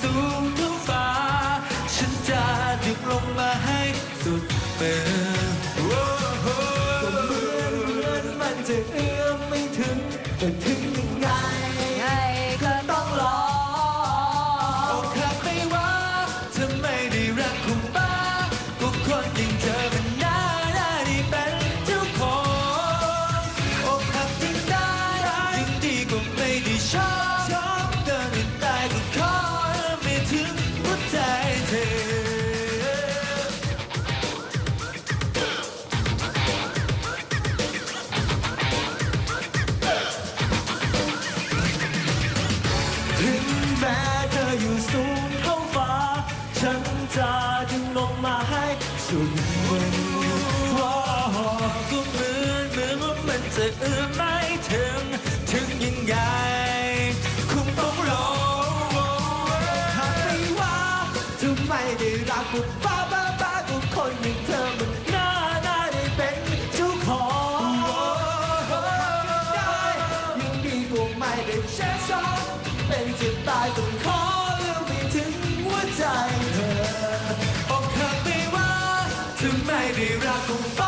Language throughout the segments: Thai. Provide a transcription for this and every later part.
สูงเท่าฟ้า ฉันจะดึงลงมาให้สุดเปิดก็เหมือนเหมือนมันจะเอื้อมไม่ถึงแต่ถึง ถึงแม้เธออยู่สูงเท่าฟ้า ฉันจะดึงลงมาให้สุดมือว้าวก็เหมือนเหมือนว่ามันจะเอื้อมไม่ถึง ถึงยังไง ทำไมได้รักกูบ้าบ้าบ้ากูคนอย่างเธอมันน่าน่าได้เป็นเจ้าของได้ยังดีกูไม่ได้แช่ชอบเป็นจะตายต้องขอเรื่องไปถึงหัวใจเธออกหักไม่ว่าทำไมได้รักกูบ้า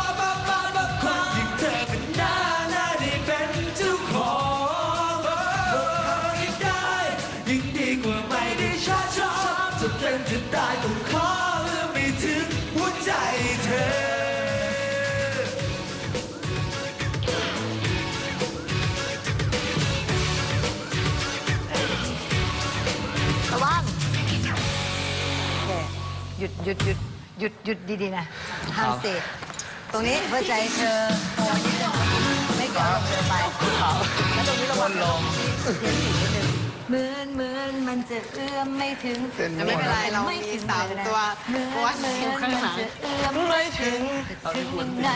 จะเป็นจะตายต้องขอเรื่องไม่ถึงหัวใจเธอ ระวังโอเคหยุดหยุดหยุดหยุดหยุดดีๆนะห้ามเสกตรงนี้เพื่อใจเธอโอ้นิดนึงไม่เกี่ยวกับเธอไปแล้วตรงนี้ระวังลงเดี๋ยวนิดนึง เหมือนเหมือนมันจะเอื้อมไม่ถึงไม่เป็นไรเรามีสามตัวเหมือนวัดเหมือยู่อนข้างมันหลังจะเอื้อมไม่ถึงถึงยังไง